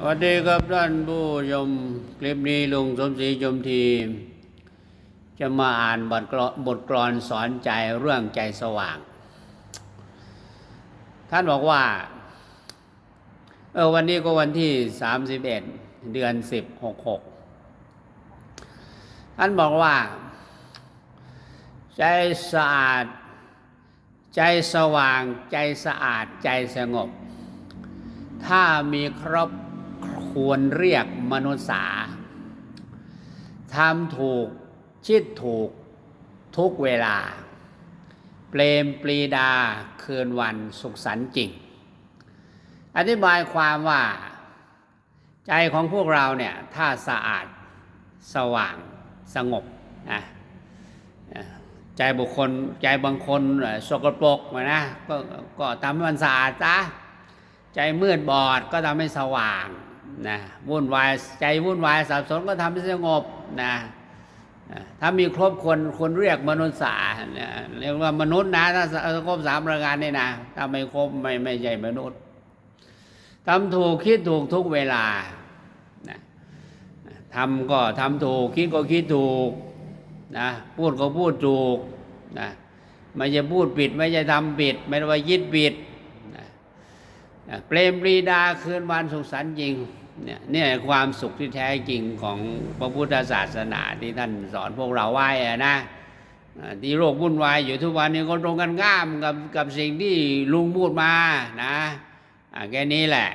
สวัสดีครับท่านผู้ชมคลิปนี้ลุงสมศรีชมทีจะมาอ่านบทกลอนบทกลอนสอนใจเรื่องใจสว่าง ท่านบอกว่าเออวันนี้ก็วันที่ 31 เดือน 10 66 ท่านบอกว่า ใจสะอาด ใจสว่าง ใจสะอาดใจสงบ ถ้ามีครบ ควรเรียกมนุษย์สาทำถูกชิดถูกทุกเวลา เปรมปรีดาคืนวันสุขสันต์จริง อธิบายความว่า ใจของพวกเราเนี่ย ถ้าสะอาดสว่างสงบนะใจบุคคลใจบางคนสกปรกนะก็ก็ทำให้มันสะอาดซะใจมืดบอดก็ทำให้สว่าง นะวุ่นวายใจวุ่นวายสับสนก็ทำให้สงบนะนะถ้ามีครบคนคนเรียกมนุษย์สานะเรียกว่ามนุษย์นะถ้าครบสามประการนี่นะถ้าไม่ครบไม่ไม่ใช่มนุษย์ทำถูกคิดถูกทุกเวลาทำก็ทำถูกคิดก็คิดถูกนะพูดก็พูดถูกนะไม่ใช่พูดผิด ไม่ใช่ทำผิด ไม่ว่ายึดผิดเปรมปรีดาคืนวันสุขสันต์จริง เนี่ยเนี่ยความสุขที่แท้จริงของพระพุทธศาสนาที่ท่านสอนพวกเราไว้นะที่โรควุ่นวายอยู่ทุกวันนี้ก็ตรงกันข้ามกับกับสิ่งที่ลุงพูดมานะอ่าแค่นี้แหละ